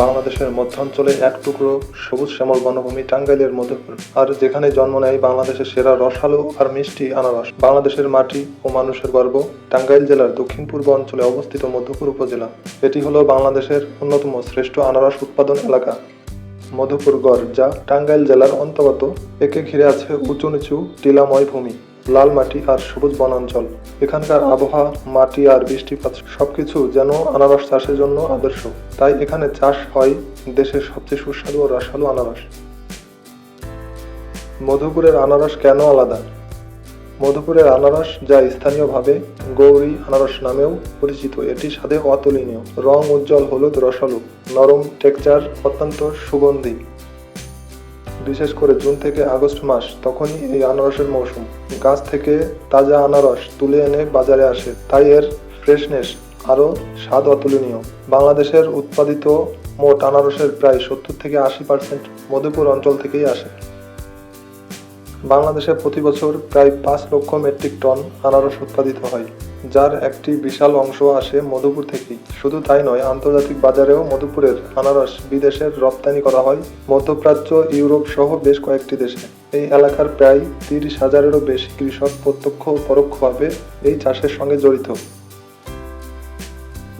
বাংলাদেশের মধ্যাঞ্চলে এক টুকরো সবুজ শ্যামল বনভূমি টাঙ্গাইলের মধুপুর আর যেখানে জন্ম নেয় বাংলাদেশের সেরা রসালো আর মিষ্টি আনারস। বাংলাদেশের মাটি ও মানুষের গর্ব টাঙ্গাইল জেলার দক্ষিণ পূর্ব অঞ্চলে অবস্থিত মধুপুর উপজেলা। এটি হলো বাংলাদেশের অন্যতম শ্রেষ্ঠ আনারস উৎপাদন এলাকা। মধুপুর গড় যা টাঙ্গাইল জেলার অন্তর্গত, একে ঘিরে আছে উঁচু নিচু টিলাময় ভূমি। লাল মাটি আর সবুজ বনাঞ্চল। এখানকার আবহাওয়া, মাটি আর বৃষ্টিপাত সবকিছু যেন আনারস চাষের জন্য আদর্শ। তাই এখানে চাষ হয় দেশের সবচেয়ে সুস্বাদু ও রসালো আনারস। মধুপুরের আনারস কেন আলাদা? মধুপুরের আনারস যা স্থানীয়ভাবে গৌরী আনারস নামেও পরিচিত। এটি স্বাদে অতুলনীয়। রং উজ্জ্বল, হলুদ, রসালো, নরম, টেক্সচার অত্যন্ত সুগন্ধি। বিশেষ করে জুন থেকে আগস্ট মাস, তখনই এই আনারসের মৌসুম। গাছ থেকে তাজা আনারস তুলে এনে বাজারে আসে। তাই এর ফ্রেশনেস আরও স্বাদ অতুলনীয়। বাংলাদেশের উৎপাদিত মোট আনারসের প্রায় সত্তর থেকে আশি পার্সেন্ট মধুপুর অঞ্চল থেকেই আসে। বাংলাদেশে প্রতি বছর প্রায় পাঁচ লক্ষ মেট্রিক টন আনারস উৎপাদিত হয়। যার একটি বিশাল অংশ আসে মধুপুর থেকেই। শুধু তাই নয়, আন্তর্জাতিক বাজারেও মধুপুরের আনারস বিদেশের রপ্তানি করা হয়। মধ্যপ্রাচ্য, ইউরোপ সহ বেশ কয়েকটি দেশে। এই এলাকার প্রায় তিরিশ হাজারেরও বেশি কৃষক প্রত্যক্ষ ও পরোক্ষভাবে এই চাষের সঙ্গে জড়িত।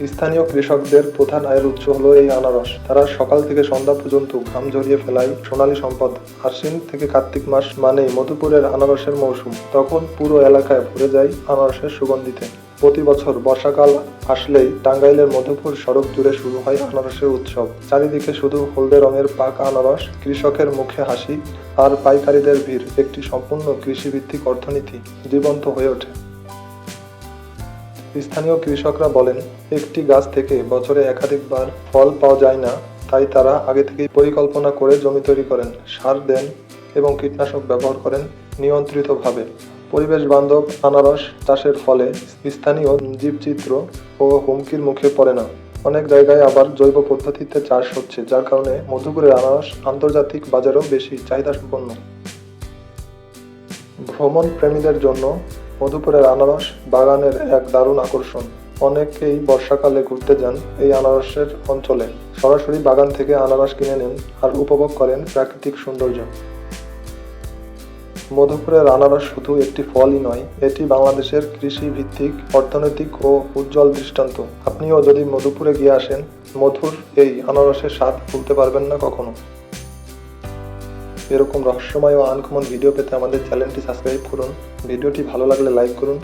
স্থানীয় কৃষকদের প্রধান আয়ের উৎস হলো এই আনারস। তারা সকাল থেকে সন্ধ্যা পর্যন্ত ঘাম ঝরিয়ে ফেলায় সোনালী সম্পদ। আশ্বিন থেকে কার্তিক মাস মানেই মধুপুরের আনারসের মৌসুম। তখন পুরো এলাকায় ভরে যায় আনারসের সুগন্ধিতে। প্রতি বছর বর্ষাকাল আসলেই টাঙ্গাইলের মধুপুর সড়ক জুড়ে শুরু হয় আনারসের উৎসব। চারিদিকে শুধু হলদে রঙের পাকা আনারস, কৃষকের মুখে হাসি আর পাইকারীদের ভিড়, একটি সম্পূর্ণ কৃষিভিত্তিক অর্থনীতি জীবন্ত হয়ে ওঠে। স্থানীয় কৃষকরা বলেন, একটি গাছ থেকে বছরে একাধিকবার ফল পাওয়া যায় না, তাই তারা আগে থেকেই পরিকল্পনা করে জমি তৈরি করেন, সার দেন এবং কীটনাশক ব্যবহার করেন নিয়ন্ত্রিতভাবে। পরিবেশ বান্ধব আনারস চাষের ফলে স্থানীয় জীবচিত্র ও হুমকির মুখে পড়ে না। অনেক জায়গায় আবার জৈব পদ্ধতিতে চাষ হচ্ছে, যার কারণে মধুপুরের আনারস আন্তর্জাতিক বাজারেও বেশি চাহিদা সম্পন্ন ভ্রমণ প্রেমীদের জন্য মধুপুরের আনারস বাগানের এক দারুণ আকর্ষণ। অনেকেই বর্ষাকালে ঘুরতে যান এই আনারসের অঞ্চলে। সরাসরি বাগান থেকে আনারস কিনে নেন আর উপভোগ করেন প্রাকৃতিক সৌন্দর্য। মধুপুরের আনারস শুধু একটি ফলই নয়, এটি বাংলাদেশের কৃষি ভিত্তিক অর্থনৈতিক ও উজ্জ্বল দৃষ্টান্ত। আপনিও যদি মধুপুরে গিয়ে আসেন, মধুর এই আনারসের স্বাদ ভুলতে পারবেন না কখনো। এরকম রহস্যময় ও আনকমন ভিডিও পেতে আমাদের চ্যানেলটি সাবস্ক্রাইব করুন। ভিডিওটি ভালো লাগলে লাইক করুন।